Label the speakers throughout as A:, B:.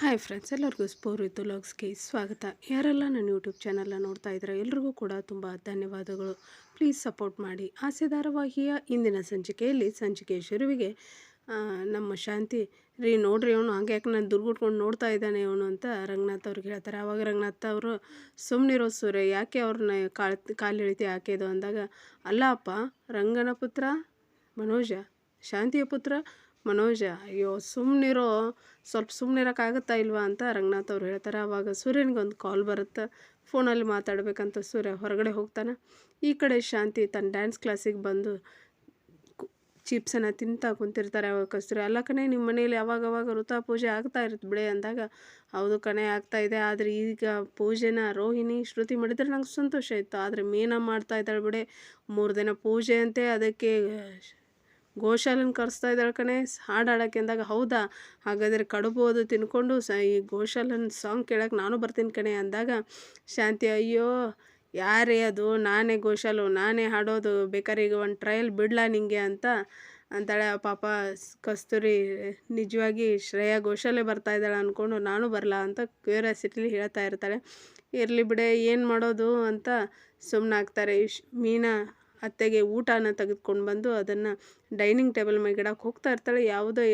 A: Hi friends, ಎಲ್ಲರಿಗೂ ಸ್ಪೋರಿತು ಲಾಗ್ಸ್ಗೆ ಸ್ವಾಗತ. ಯಾರೆಲ್ಲ ನನ್ನ ಯೂಟ್ಯೂಬ್ ಚಾನಲ್ನ ನೋಡ್ತಾ ಇದ್ದಾರೆ, ಎಲ್ರಿಗೂ ಕೂಡ ತುಂಬ ಧನ್ಯವಾದಗಳು. ಪ್ಲೀಸ್ ಸಪೋರ್ಟ್ ಮಾಡಿ. ಆಸೆ ಧಾರಾವಾಹಿಯ ಇಂದಿನ ಸಂಚಿಕೆಯಲ್ಲಿ ಸಂಚಿಕೆ ಶುರುವಿಗೆ ನಮ್ಮ ಶಾಂತಿ, ರೀ ನೋಡ್ರಿ ಅವನು, ಹಂಗೆ ಯಾಕೆ ನಾನು ದುರ್ಗುಟ್ಕೊಂಡು ನೋಡ್ತಾ ಇದ್ದಾನೆ ಅವನು ಅಂತ ರಂಗನಾಥ್ ಅವ್ರಿಗೆ ಹೇಳ್ತಾರೆ. ಆವಾಗ ರಂಗನಾಥ್ ಅವರು ಸುಮ್ಮನಿರೋ ಸೂರ್ಯ, ಯಾಕೆ ಅವ್ರನ್ನ ಕಾಲ್ ಕಾಲು ಎಳಿತಿ ಹಾಕಿದ್ದು ಅಂದಾಗ ಅಲ್ಲ ಅಪ್ಪ ರಂಗನ ಪುತ್ರ, ಮನೋಜ, ಶಾಂತಿಯ ಪುತ್ರ ಮನೋಜ, ಅಯ್ಯೋ ಸುಮ್ಮನಿರೋ ಸ್ವಲ್ಪ ಸುಮ್ಮನಿರೋಕ್ಕಾಗುತ್ತಾ ಇಲ್ವಾ ಅಂತ ರಂಗನಾಥ್ ಅವ್ರು ಹೇಳ್ತಾರೆ. ಆವಾಗ ಸೂರ್ಯನಿಗೆ ಒಂದು ಕಾಲ್ ಬರುತ್ತೆ. ಫೋನಲ್ಲಿ ಮಾತಾಡಬೇಕಂತ ಸೂರ್ಯ ಹೊರಗಡೆ ಹೋಗ್ತಾನೆ. ಈ ಕಡೆ ಶಾಂತಿ ತನ್ನ ಡ್ಯಾನ್ಸ್ ಕ್ಲಾಸಿಗೆ ಬಂದು ಚಿಪ್ಸನ್ನು ತಿಂತಾ ಕುಂತಿರ್ತಾರೆ. ಅವಾಗ ಕಸ್ತೂರಿ, ಅಲ್ಲ ಕಣೆ ನಿಮ್ಮ ಮನೇಲಿ ಯಾವಾಗ ಅವಾಗ ಋತ ಪೂಜೆ ಆಗ್ತಾ ಇರುತ್ತೆ ಬಿಡೆ ಅಂದಾಗ, ಹೌದು ಕಣೆ, ಆಗ್ತಾ ಇದೆ. ಆದರೆ ಈಗ ಪೂಜೆನ ರೋಹಿಣಿ, ಶ್ರುತಿ ಮಾಡಿದರೆ ನಂಗೆ ಸಂತೋಷ ಇತ್ತು. ಆದರೆ ಮೀನಾ ಮಾಡ್ತಾ ಇದ್ದಾಳೆ ಬಿಡೆ. ಮೂರು ದಿನ ಪೂಜೆ ಅಂತೆ, ಅದಕ್ಕೆ ಗೋಶಾಲನ ಕರೆಸ್ತಾ ಇದ್ದಾಳೆ ಕಣೆ. ಹಾಡು ಹಾಡೋಕ್ಕೆ ಅಂದಾಗ, ಹೌದಾ? ಹಾಗಾದರೆ ಕಡುಬು ಅದು ತಿನ್ಕೊಂಡು ಸ, ಈ ಗೋಶಾಲನ್ ಸಾಂಗ್ ಕೇಳೋಕೆ ನಾನು ಬರ್ತೀನಿ ಕಣೆ. ಅಂದಾಗ, ಶಾಂತಿ, ಅಯ್ಯೋ, ಯಾರೇ ಅದು? ನಾನೇ ಗೋಶಾಲು, ನಾನೇ ಹಾಡೋದು. ಬೇಕಾದ್ರೆ ಈಗ ಒಂದು ಟ್ರಯಲ್ ಬಿಡಲಾ ನಿಂಗೆ ಅಂತ ಅಂತಾಳೆ ಪಾಪ ಕಸ್ತೂರಿ, ನಿಜವಾಗಿ ಶ್ರೇಯಾ ಘೋಷಾಲೆ ಬರ್ತಾ ಇದ್ದಾಳೆ ಅಂದ್ಕೊಂಡು ನಾನು ಬರಲ್ಲ ಅಂತ ಕ್ಯೂರಿಯಾಸಿಟಿಲಿ ಹೇಳ್ತಾ ಇರ್ತಾಳೆ. ಇರಲಿ ಬಿಡೆ, ಏನು ಮಾಡೋದು ಅಂತ ಸುಮ್ಮನಾಗ್ತಾರೆ ಇಶ್, ಮೀನಾ ಅತ್ತೆಗೆ ಊಟನ ತೆಗೆದುಕೊಂಡು ಬಂದು ಅದನ್ನು ಡೈನಿಂಗ್ ಟೇಬಲ್ ಮೇಲೆ ಇಡಕ್ಕೆ ಹೋಗ್ತಾ ಇರ್ತಾಳೆ. ಯಾವುದೋ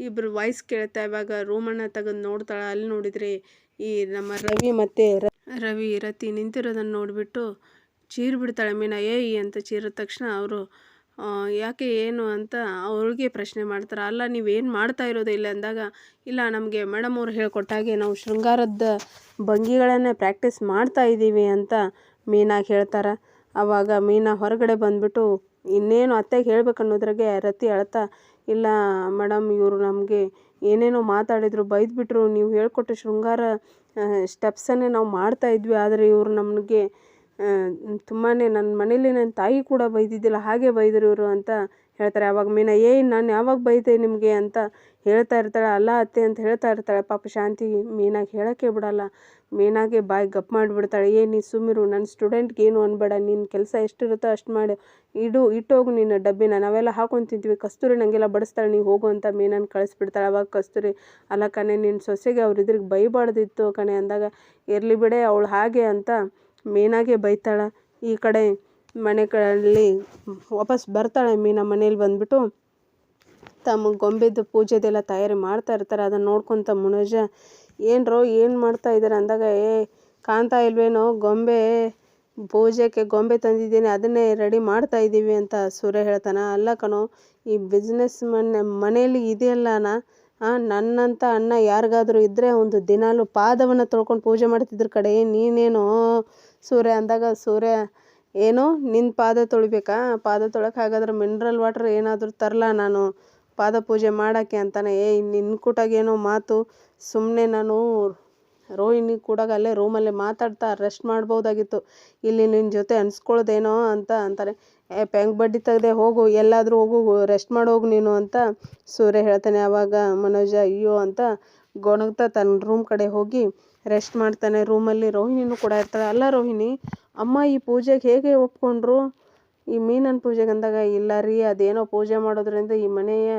A: ಇಬ್ಬರು ವಾಯ್ಸ್ ಕೇಳ್ತಾ ಇವಾಗ ರೂಮನ್ನು ತೆಗೆದು ನೋಡ್ತಾಳೆ. ಅಲ್ಲಿ ನೋಡಿದರೆ ಈ ನಮ್ಮ ರವಿ ಮತ್ತು ರವಿ ರತಿ ನಿಂತಿರೋದನ್ನು ನೋಡಿಬಿಟ್ಟು ಚೀರು ಬಿಡ್ತಾಳೆ. ಮೀನಾ ಏಯ್ ಅಂತ ಚೀರಿದ ತಕ್ಷಣ ಅವರು ಯಾಕೆ ಏನು ಅಂತ ಅವ್ರಿಗೆ ಪ್ರಶ್ನೆ ಮಾಡ್ತಾರೆ. ಅಲ್ಲ ನೀವೇನು ಮಾಡ್ತಾ ಇರೋದು ಇಲ್ಲ? ಅಂದಾಗ ಇಲ್ಲ ನಮಗೆ ಮೇಡಮ್ ಅವ್ರು ಹೇಳ್ಕೊಟ್ಟಾಗೆ ನಾವು ಶೃಂಗಾರದ ಭಂಗಿಗಳನ್ನೇ ಪ್ರಾಕ್ಟೀಸ್ ಮಾಡ್ತಾ ಇದ್ದೀವಿ ಅಂತ ಮೀನಾಗಿ ಹೇಳ್ತಾರೆ. ಆವಾಗ ಮೀನಾ ಹೊರಗಡೆ ಬಂದ್ಬಿಟ್ಟು, ಇನ್ನೇನು ಅತ್ತೆಗೆ ಹೇಳ್ಬೇಕು ಅನ್ನೋದ್ರಾಗೆ ರತಿ ಅಳ್ತಾ, ಇಲ್ಲ ಮೇಡಮ್ ಇವರು ನಮಗೆ ಏನೇನೋ ಮಾತಾಡಿದರು, ಬೈದ್ಬಿಟ್ರು, ನೀವು ಹೇಳ್ಕೊಟ್ಟ ಶೃಂಗಾರ ಸ್ಟೆಪ್ಸನ್ನೇ ನಾವು ಮಾಡ್ತಾಯಿದ್ವಿ ಆದರೆ ಇವರು ನಮಗೆ ತುಂಬಾ ನನ್ನ ಮನೇಲಿ ನನ್ನ ತಾಯಿ ಕೂಡ ಬೈದಿದ್ದಿಲ್ಲ, ಹಾಗೆ ಬೈದರು ಇವರು ಅಂತ ಹೇಳ್ತಾರೆ. ಆವಾಗ ಮೀನಾ ಏಯ್ ನಾನು ಯಾವಾಗ ಬೈದೆ ನಿಮಗೆ? ಅಂತ ಹೇಳ್ತಾ ಇರ್ತಾಳೆ. ಅಲ್ಲ ಅತ್ತೆ, ಅಂತ ಹೇಳ್ತಾ ಇರ್ತಾಳೆ. ಪಾಪ ಶಾಂತಿ ಮೀನಾಗೆ ಹೇಳೋಕ್ಕೆ ಬಿಡಲ್ಲ. ಮೀನಾಗೆ ಬಾಯಿ ಗಪ್ ಮಾಡಿಬಿಡ್ತಾಳೆ. ಏ ನೀ ಸುಮ್ಮಿರು ನನ್ನ ಸ್ಟೂಡೆಂಟ್ಗೆ ಏನು ಅನ್ಬೇಡ. ನಿನ್ನ ಕೆಲಸ ಎಷ್ಟಿರುತ್ತೋ ಅಷ್ಟು ಮಾಡಿ. ಇಡು, ಇಟ್ಟೋಗು ನಿನ್ನ ಡಬ್ಬಿನ. ನಾವೆಲ್ಲ ಹಾಕೊಂಡು ತಿಂತೀವಿ. ಕಸ್ತೂರಿ ನನಗೆಲ್ಲ ಬಡಿಸ್ತಾಳೆ. ನೀವು ಹೋಗು ಅಂತ ಮೀನನ್ನು ಕಳಿಸ್ಬಿಡ್ತಾಳೆ. ಅವಾಗ ಕಸ್ತೂರಿ, ಅಲ್ಲ ಕಣೆ ನಿನ್ನ ಸೊಸೆಗೆ ಅವ್ರು ಇದ್ರಿಗೆ ಬೈಬಾರ್ದಿತ್ತು ಕಣೆ, ಅಂದಾಗ, ಇರಲಿ ಬಿಡೆ, ಅವಳು ಹಾಗೆ, ಅಂತ ಮೀನಾಗೆ ಬೈತಾಳೆ. ಈ ಕಡೆ ಮನೆಗಳಲ್ಲಿ ವಾಪಸ್ ಬರ್ತಾಳೆ ಮೀನ ಮನೇಲಿ ಬಂದ್ಬಿಟ್ಟು. ತಮ್ಮ ಗೊಂಬೆದು ಪೂಜೆದೆಲ್ಲ ತಯಾರಿ ಮಾಡ್ತಾ ಇರ್ತಾರೆ. ಅದನ್ನು ನೋಡ್ಕೊತ ಮುನೋಜ ಏನ್ರೋ ಏನು ಮಾಡ್ತಾ ಇದ್ದಾರೆ? ಅಂದಾಗ, ಏ, ಕಾಣ್ತಾ ಇಲ್ವೇನೋ, ಗೊಂಬೆ, ಪೂಜೆಗೆ ಗೊಂಬೆ ತಂದಿದ್ದೀನಿ, ಅದನ್ನೇ ರೆಡಿ ಮಾಡ್ತಾ ಇದ್ದೀವಿ ಅಂತ ಸೂರ್ಯ ಹೇಳ್ತಾನೆ. ಅಲ್ಲ ಕಣೋ, ಈ ಬಿಸ್ನೆಸ್ ಮನೆ ಮನೇಲಿ ಇದೆಯಲ್ಲನ ನನ್ನಂಥ ಅಣ್ಣ ಯಾರಿಗಾದ್ರೂ ಇದ್ದರೆ ಒಂದು ದಿನಾಲು ಪಾದವನ್ನು ತೊಳ್ಕೊಂಡು ಪೂಜೆ ಮಾಡ್ತಿದ್ರ ಕಡೆ, ನೀನೇನೋ ಸೂರ್ಯ ಅಂದಾಗ ಸೂರ್ಯ, ಏನು ನಿನ್ನ ಪಾದ ತೊಳಿಬೇಕಾ? ಪಾದ ತೊಳಕ್ಕೆ ಹಾಗಾದ್ರೆ ಮಿನರಲ್ ವಾಟರ್ ಏನಾದರೂ ತರಲಾ ನಾನು. ಪಾದ ಪೂಜೆ ಮಾಡೋಕ್ಕೆ ಅಂತಾನೆ. ಏಯ್ ನಿನ್ನ ಕೂಟಾಗೇನೋ ಮಾತು. ಸುಮ್ಮನೆ ನಾನು ರೋಹಿಣಿ ಕೂಡಾಗ ಅಲ್ಲೇ ರೂಮಲ್ಲೇ ಮಾತಾಡ್ತಾ ರೆಸ್ಟ್ ಮಾಡ್ಬೋದಾಗಿತ್ತು. ಇಲ್ಲಿ ನಿನ್ನ ಜೊತೆ ಅನ್ಸ್ಕೊಳ್ಳೋದೇನೋ ಅಂತ ಅಂತಾರೆ. ಏ ಪೆಂಗ್ ಬಡ್ಡಿ ತೆಗೆದೆ ಹೋಗು, ಎಲ್ಲಾದರೂ ಹೋಗು ರೆಸ್ಟ್ ಮಾಡೋಗು ನೀನು ಅಂತ ಸೂರ್ಯ ಹೇಳ್ತಾನೆ. ಆವಾಗ ಮನೋಜ, ಅಯ್ಯೋ ಅಂತ ಗೊಣಗ್ತಾ ತನ್ನ ರೂಮ್ ಕಡೆ ಹೋಗಿ ರೆಸ್ಟ್ ಮಾಡ್ತಾನೆ, ರೂಮಲ್ಲಿ ರೋಹಿಣಿನೂ ಕೂಡ ಇರ್ತಾಳೆ. ಅಲ್ಲ ರೋಹಿಣಿ, ಅಮ್ಮ ಈ ಪೂಜೆಗೆ ಹೇಗೆ ಒಪ್ಕೊಂಡ್ರು? ಈ ಮೀನನ ಪೂಜೆಗೆ ಅಂದಾಗ, ಇಲ್ಲ ರೀ, ಅದೇನೋ ಪೂಜೆ ಮಾಡೋದ್ರಿಂದ ಈ ಮನೆಯ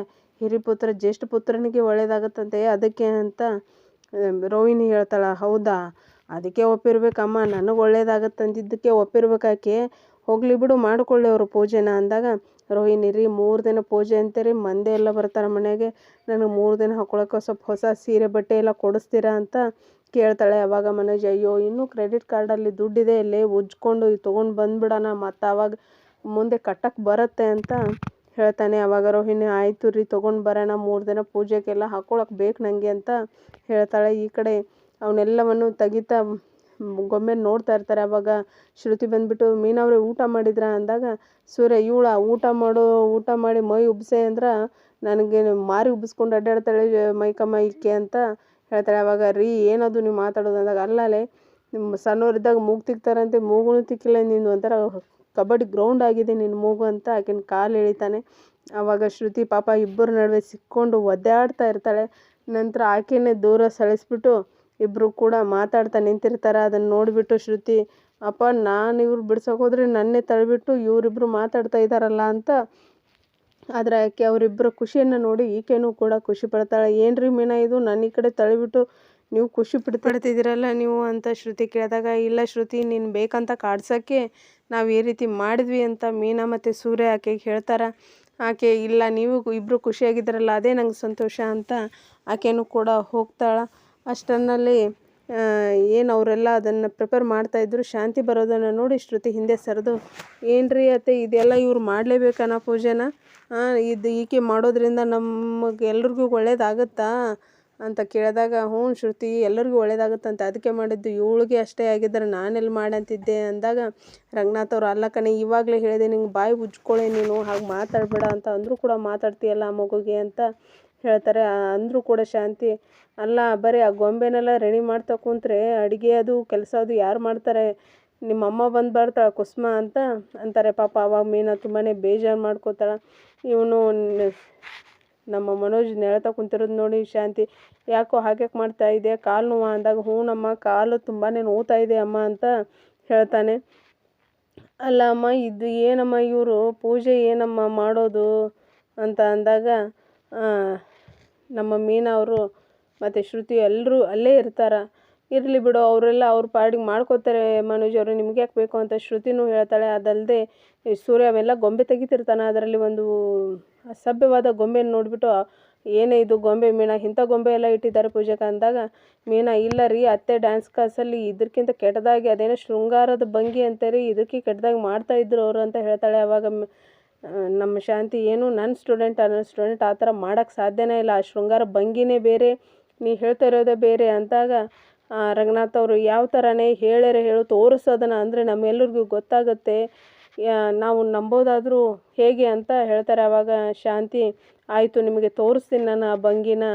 A: ಹಿರಿಪುತ್ರ ಜ್ಯೇಷ್ಠ ಪುತ್ರನಿಗೆ ಒಳ್ಳೇದಾಗತ್ತಂತೆ, ಅದಕ್ಕೆ ಅಂತ ರೋಹಿಣಿ ಹೇಳ್ತಾಳೆ. ಹೌದಾ? ಅದಕ್ಕೆ ಒಪ್ಪಿರ್ಬೇಕಮ್ಮ, ನನಗೆ ಒಳ್ಳೇದಾಗತ್ತಂದಿದ್ದಕ್ಕೆ ಒಪ್ಪಿರ್ಬೇಕಾಕೆ ಹೋಗ್ಲಿ ಬಿಡು, ಮಾಡಿಕೊಳ್ಳಿ ಅವರು ಪೂಜೆನ ಅಂದಾಗ, ರೋಹಿಣಿ ರೀ, ಮೂರು ದಿನ ಪೂಜೆ ಅಂತೀರಿ ಮಂದಿ ಎಲ್ಲ ಬರ್ತಾರೆ ಮನೆಗೆ. ನನಗೆ ಮೂರು ದಿನ ಹಾಕೊಳಕ್ಕೆ ಸ್ವಲ್ಪ ಹೊಸ ಸೀರೆ, ಬಟ್ಟೆ ಎಲ್ಲ ಕೊಡಿಸ್ತೀರಾ ಅಂತ ಕೇಳ್ತಾಳೆ ಅವಾಗ ಮನೋಜ್. ಅಯ್ಯೋ, ಇನ್ನೂ ಕ್ರೆಡಿಟ್ ಕಾರ್ಡಲ್ಲಿ ದುಡ್ಡಿದೆ, ಇಲ್ಲೇ ಉಜ್ಕೊಂಡು ತೊಗೊಂಡು ಬಂದುಬಿಡೋಣ ಮತ್ತು ಅವಾಗ ಮುಂದೆ ಕಟ್ಟಕ್ಕೆ ಬರುತ್ತೆ ಅಂತ ಹೇಳ್ತಾನೆ. ಅವಾಗ ರೋಹಿಣಿ, ಆಯಿತು ರೀ, ತೊಗೊಂಡು ಬರೋಣ, ಮೂರು ದಿನ ಪೂಜೆಗೆಲ್ಲ ಹಾಕೊಳಕ್ಕೆ ಬೇಕು ನನಗೆ ಅಂತ ಹೇಳ್ತಾಳೆ. ಈ ಕಡೆ ಅವನ್ನೆಲ್ಲವನ್ನು ತೆಗಿತಾ ಗೊಂಬೆ ನೋಡ್ತಾ ಇರ್ತಾರೆ ಅವಾಗ ಶ್ರುತಿ ಬಂದ್ಬಿಟ್ಟು ಮೀನವ್ರೆ ಊಟ ಮಾಡಿದ್ರಾ ಅಂದಾಗ ಸೂರ್ಯ ಇವಳ ಊಟ ಮಾಡೋ ಊಟ ಮಾಡಿ ಮೈ ಉಬ್ಸೆ ಅಂದ್ರೆ ನನಗೆ ಮಾರಿ ಉಬ್ಬಿಸ್ಕೊಂಡು ಅಡ್ಡಾಡ್ತಾಳೆ ಮೈಕಮ್ಮ ಇಕ್ಕೆ ಅಂತ ಹೇಳ್ತಾಳೆ ಅವಾಗ ರೀ ಏನದು ನೀವು ಮಾತಾಡೋದು ಅಂದಾಗ ಅಲ್ಲಲೇ ನಿಮ್ಮ ಸಣ್ಣವರಿದ್ದಾಗ ಮೂಗು ತಿಕ್ತಾರಂತೆ ಮೂಗುನು ತಿಕ್ಕಿಲ್ಲ ನೀನು ಒಂಥರ ಕಬಡ್ಡಿ ಗ್ರೌಂಡ್ ಆಗಿದೆ ನಿನ್ನ ಮೂಗು ಅಂತ ಆಕಿನ ಕಾಲು ಎಳಿತಾನೆ ಆವಾಗ ಶ್ರುತಿ ಪಾಪ ಇಬ್ಬರ ನಡುವೆ ಸಿಕ್ಕೊಂಡು ಒದ್ದಾಡ್ತಾ ಇರ್ತಾಳೆ ನಂತರ ಆಕೆನೇ ದೂರ ಸಳಿಸ್ಬಿಟ್ಟು ಇಬ್ಬರು ಕೂಡ ಮಾತಾಡ್ತಾ ನಿಂತಿರ್ತಾರೆ. ಅದನ್ನು ನೋಡಿಬಿಟ್ಟು ಶ್ರುತಿ, ಅಪ್ಪ, ನಾನು ಇವ್ರು ಬಿಡ್ಸೋಕೆ ಹೋದ್ರೆ ನನ್ನೇ ತಳ್ಳಿಬಿಟ್ಟು ಇವರಿಬ್ರು ಮಾತಾಡ್ತಾ ಇದ್ದಾರಲ್ಲ ಅಂತ ಆದರೆ ಆಕೆ ಅವರಿಬ್ಬರ ಖುಷಿಯನ್ನು ನೋಡಿ ಈಕೆನೂ ಕೂಡ ಖುಷಿ ಪಡ್ತಾಳೆ. ಏನ್ರಿ ಮೀನಾ ಇದು? ನನ್ನ ಈ ಕಡೆ ತಳ್ಳಿಬಿಟ್ಟು ನೀವು ಖುಷಿ ಪಡ್ ಪಡ್ತಿದ್ದೀರಲ್ಲ ನೀವು? ಅಂತ ಶ್ರುತಿ ಕೇಳಿದಾಗ, ಇಲ್ಲ ಶ್ರುತಿ, ನೀನು ಬೇಕಂತ ಕಾಡ್ಸೋಕ್ಕೆ ನಾವು ಈ ರೀತಿ ಮಾಡಿದ್ವಿ ಅಂತ ಮೀನಾ ಮತ್ತು ಸೂರ್ಯ ಆಕೆಗೆ ಹೇಳ್ತಾರೆ. ಆಕೆ, ಇಲ್ಲ, ನೀವು ಇಬ್ಬರು ಖುಷಿಯಾಗಿದ್ದಾರಲ್ಲ ಅದೇ ನಂಗೆ ಸಂತೋಷ ಅಂತ ಆಕೆನೂ ಕೂಡ ಹೋಗ್ತಾಳೆ. ಅಷ್ಟರಲ್ಲಿ ಏನು ಅವರೆಲ್ಲ ಅದನ್ನು ಪ್ರಿಪೇರ್ ಮಾಡ್ತಾಯಿದ್ರು ಶಾಂತಿ ಬರೋದನ್ನು ನೋಡಿ ಶ್ರುತಿ ಹಿಂದೆ ಸರಿದು. ಏನ್ರಿ ಅತ್ತೆ, ಇದೆಲ್ಲ ಇವ್ರು ಮಾಡಲೇಬೇಕಾ ಪೂಜೆನ? ಇದು ಈಕೆ ಮಾಡೋದ್ರಿಂದ ನಮಗೆ ಎಲ್ರಿಗೂ ಒಳ್ಳೇದಾಗುತ್ತಾ? ಅಂತ ಕೇಳಿದಾಗ, ಹ್ಞೂ ಶ್ರುತಿ ಎಲ್ಲರಿಗೂ ಒಳ್ಳೇದಾಗುತ್ತಂತೆ ಅದಕ್ಕೆ ಮಾಡಿದ್ದು. ಇವಳಿಗೆ ಅಷ್ಟೇ ಆಗಿದ್ದರೆ ನಾನೆಲ್ಲಿ ಮಾಡಂತಿದ್ದೆ ಅಂದಾಗ, ರಂಗನಾಥ್ ಅವ್ರು, ಅಲ್ಲ ಕಣೆ, ಇವಾಗಲೇ ಹೇಳಿದೆ, ನಿಂಗೆ ಬಾಯಿ ಉಜ್ಕೊಳ್ಳೆ ನೀನು, ಹಾಗೆ ಮಾತಾಡಬೇಡ ಅಂತ ಅಂದರೂ ಕೂಡ ಮಾತಾಡ್ತೀಯಲ್ಲ ಆ ಮಗುಗೆ ಅಂತ. ಹೇಳ್ತಾರೆ ಅಂದರೂ ಕೂಡ ಶಾಂತಿ. ಅಲ್ಲ, ಬರೀ, ಆ ಗೊಂಬೆನೆಲ್ಲ ರೆಡಿ ಮಾಡ್ತಾ ಕುಂತ್ರೆ ಅಡುಗೆ ಅದು, ಕೆಲಸ ಅದು, ಯಾರು ಮಾಡ್ತಾರೆ? ನಿಮ್ಮ ಅಮ್ಮ ಬಂದು ಬರ್ತಾಳೆ ಕುಸ್ಮ ಅಂತ ಅಂತಾರೆ. ಪಾಪ ಅವಾಗ ಮೀನಾ ತುಂಬಾ ಬೇಜಾರು ಮಾಡ್ಕೋತಾಳೆ. ಇವನು ನಮ್ಮ ಮನೋಜ್ ನೆಳ್ತಾ ಕುಂತಿರೋದು ನೋಡಿ ಶಾಂತಿ. ಯಾಕೋ ಹಾಗ್ಯಾಕೆ ಮಾಡ್ತಾ ಇದೆ ಕಾಲು ನೋವು? ಅಂದಾಗ, ಹ್ಞೂ ನಮ್ಮ ಕಾಲು ತುಂಬಾ ನೋವ್ತಾ ಇದೆ ಅಮ್ಮ ಅಂತ ಹೇಳ್ತಾನೆ. ಅಲ್ಲ ಅಮ್ಮ, ಇದು ಏನಮ್ಮ ಇವರು? ಪೂಜೆ ಏನಮ್ಮ ಮಾಡೋದು? ಅಂತ ಅಂದಾಗ ನಮ್ಮ ಮೀನಾ ಅವರು ಮತ್ತು ಶ್ರುತಿ ಎಲ್ಲರೂ ಅಲ್ಲೇ ಇರ್ತಾರೆ. ಇರಲಿ ಬಿಡು, ಅವರೆಲ್ಲ ಅವ್ರ ಪಾಡಿಗೆ ಮಾಡ್ಕೋತಾರೆ ಮನೋಜ್ ಅವರು, ನಿಮ್ಗೆ ಯಾಕೆ ಬೇಕು ಅಂತ ಶ್ರುತಿನೂ ಹೇಳ್ತಾಳೆ. ಅದಲ್ಲದೆ ಸೂರ್ಯ ಅವೆಲ್ಲ ಗೊಂಬೆ ತೆಗಿತಿರ್ತಾನೆ, ಅದರಲ್ಲಿ ಒಂದು ಅಸಭ್ಯವಾದ ಗೊಂಬೆನ ನೋಡಿಬಿಟ್ಟು, ಏನೇ ಇದು ಗೊಂಬೆ ಮೀನಾ, ಇಂಥ ಗೊಂಬೆ ಎಲ್ಲ ಇಟ್ಟಿದ್ದಾರೆ ಪೂಜೆಗೆ ಅಂದಾಗ, ಮೀನಾ, ಇಲ್ಲ ರೀ, ಅತ್ತೆ ಡ್ಯಾನ್ಸ್ ಕ್ಲಾಸಲ್ಲಿ ಇದಕ್ಕಿಂತ ಕೆಟ್ಟದಾಗಿ ಅದೇನೋ ಶೃಂಗಾರದ ಭಂಗಿ ಅಂತಾರೆ ಇದಕ್ಕೆ ಕೆಟ್ಟದಾಗಿ ಮಾಡ್ತಾಯಿದ್ರು ಅವರು ಅಂತ ಹೇಳ್ತಾಳೆ. ಅವಾಗ ನಮ್ಮ ಶಾಂತಿ ಏನು? ನನ್ನ ಸ್ಟೂಡೆಂಟ್ ನನ್ನ ಸ್ಟೂಡೆಂಟ್ ಆ ಥರ ಮಾಡೋಕ್ಕೆ ಸಾಧ್ಯನೇ ಇಲ್ಲ. ಆ ಶೃಂಗಾರ ಭಂಗಿನೇ ಬೇರೆ, ನೀ ಹೇಳ್ತಾ ಇರೋದೇ ಬೇರೆ ಅಂದಾಗ ರಂಗನಾಥ್ ಅವರು ಯಾವ ಥರನೇ ಹೇಳ್ಯಾರೆ ಹೇಳು ತೋರಿಸೋದನ್ನ ಅಂದರೆ ನಮ್ಮೆಲ್ಲರಿಗೂ ಗೊತ್ತಾಗುತ್ತೆ. ನಾವು ನಂಬೋದಾದರೂ ಹೇಗೆ ಅಂತ ಹೇಳ್ತಾರೆ ಆವಾಗ ಶಾಂತಿ, ಆಯಿತು, ನಿಮಗೆ ತೋರಿಸ್ತೀನಿ ನಾನು ಆ ಭಂಗಿನ.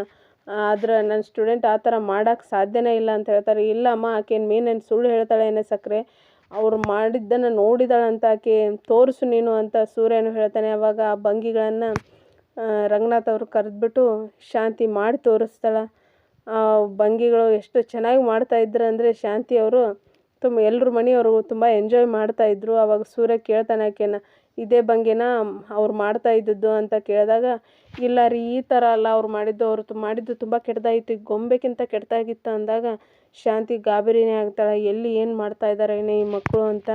A: ಆದರೆ ನನ್ನ ಸ್ಟೂಡೆಂಟ್ ಆ ಥರ ಮಾಡೋಕ್ಕೆ ಸಾಧ್ಯನೇ ಇಲ್ಲ ಅಂತ ಹೇಳ್ತಾರೆ. ಇಲ್ಲಮ್ಮ ಆಕೇನು ಮೀನೇನು ಸುಳ್ಳು ಹೇಳ್ತಾಳೆ ಏನೇ ಸಕ್ಕರೆ ಅವ್ರು ಮಾಡಿದ್ದನ್ನು ನೋಡಿದಾಳಂತ ಆಕೆ, ತೋರಿಸು ನೀನು ಅಂತ ಸೂರ್ಯನು ಹೇಳ್ತಾನೆ. ಅವಾಗ ಆ ಭಂಗಿಗಳನ್ನು ರಂಗನಾಥ್ ಅವರು ಕರೆದ್ಬಿಟ್ಟು ಶಾಂತಿ ಮಾಡಿ ತೋರಿಸ್ತಾಳೆ. ಆ ಭಂಗಿಗಳು ಎಷ್ಟು ಚೆನ್ನಾಗಿ ಮಾಡ್ತಾಯಿದ್ರು ಅಂದರೆ ಶಾಂತಿ ಅವರು ತುಂಬ ಎಲ್ಲರ ಮನೆಯವರು ತುಂಬ ಎಂಜಾಯ್ ಮಾಡ್ತಾಯಿದ್ರು ಆವಾಗ ಸೂರ್ಯ ಕೇಳ್ತಾನೆ ಆಕೆನ ಇದೇ ಭಂಗಿನ ಅವ್ರು ಮಾಡ್ತಾ ಇದ್ದದ್ದು ಅಂತ ಕೇಳಿದಾಗ, ಇಲ್ಲ ರೀ, ಈ ಥರ ಅಲ್ಲ, ಅವ್ರು ಮಾಡಿದ್ದು ಅವ್ರು ಮಾಡಿದ್ದು ತುಂಬ ಕೆಟ್ಟದಾಗಿತ್ತು ಈ ಗೊಂಬೆಗಿಂತ ಕೆಟ್ಟದಾಗಿತ್ತು ಅಂದಾಗ ಶಾಂತಿ ಗಾಬರಿನೇ ಆಗ್ತಾಳೆ, ಎಲ್ಲಿ ಏನು ಮಾಡ್ತಾ ಇದ್ದಾರೆ ಈ ಮಕ್ಕಳು ಅಂತ.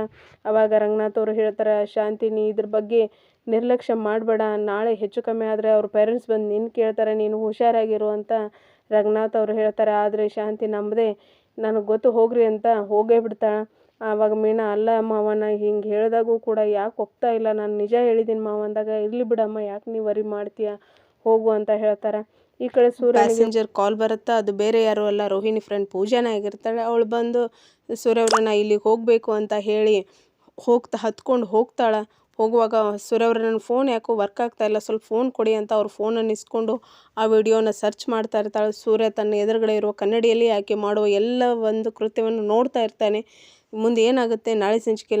A: ಅವಾಗ ರಂಗನಾಥ್ ಅವರು ಹೇಳ್ತಾರೆ, ಶಾಂತಿ, ನೀ ಇದ್ರ ಬಗ್ಗೆ ನಿರ್ಲಕ್ಷ್ಯ ಮಾಡಬೇಡ, ನಾಳೆ ಹೆಚ್ಚು ಕಮ್ಮಿ ಆದರೆ ಅವ್ರ ಪೇರೆಂಟ್ಸ್ ಬಂದು ನಿನ್ನ ಕೇಳ್ತಾರೆ, ನೀನು ಹುಷಾರಾಗಿರು ಅಂತ ರಂಗನಾಥ್ ಅವರು ಹೇಳ್ತಾರೆ. ಆದರೆ ಶಾಂತಿ ನಂಬದೆ, ನನಗೆ ಗೊತ್ತು ಹೋಗ್ರಿ ಅಂತ ಹೋಗೇ ಬಿಡ್ತಾಳೆ. ಆವಾಗ ಮೀನಾ, ಅಲ್ಲ ಮಾವನ ಹಿಂಗೆ ಹೇಳಿದಾಗೂ ಕೂಡ ಯಾಕೆ ಹೋಗ್ತಾ ಇಲ್ಲ? ನಾನು ನಿಜ ಹೇಳಿದ್ದೀನಿ ಮಾವ ಅಂದಾಗ, ಇರಲಿ ಬಿಡಮ್ಮ, ಯಾಕೆ ನೀವು ವರಿ ಮಾಡ್ತೀಯ? ಹೋಗು ಅಂತ ಹೇಳ್ತಾರೆ. ಈ ಕಡೆ ಸೂರ್ಯ ಪ್ಯಾಸೆಂಜರ್ ಕಾಲ್ ಬರುತ್ತಾ? ಅದು ಬೇರೆ ಯಾರು ಅಲ್ಲ, ರೋಹಿಣಿ ಫ್ರೆಂಡ್ ಪೂಜಾನೇ ಆಗಿರ್ತಾಳೆ. ಅವಳು ಬಂದು ಸೂರ್ಯವ್ರನ್ನ ಇಲ್ಲಿಗೆ ಹೋಗಬೇಕು ಅಂತ ಹೇಳಿ ಹೋಗ್ತಾ, ಹತ್ಕೊಂಡು ಹೋಗ್ತಾಳೆ. ಹೋಗುವಾಗ ಸೂರ್ಯವ್ರ ನನ್ನ ಫೋನ್ ಯಾಕೋ ವರ್ಕ್ ಆಗ್ತಾ ಇಲ್ಲ, ಸ್ವಲ್ಪ ಫೋನ್ ಕೊಡಿ ಅಂತ ಅವ್ರ ಫೋನನ್ನು ಇಸ್ಕೊಂಡು ಆ ವಿಡಿಯೋನ ಸರ್ಚ್ ಮಾಡ್ತಾ ಇರ್ತಾಳೆ. ಸೂರ್ಯ ತನ್ನ ಎದುರುಗಡೆ ಇರುವ ಕನ್ನಡಿಯಲ್ಲಿ ಆಕೆ ಮಾಡುವ ಎಲ್ಲ ಒಂದು ಕೃತ್ಯವನ್ನು ನೋಡ್ತಾ ಇರ್ತಾನೆ. ಮುಂದೆ ಏನಾಗುತ್ತೆ? ನಾಳೆ ಸಂಚಿಕೆಯಲ್ಲಿ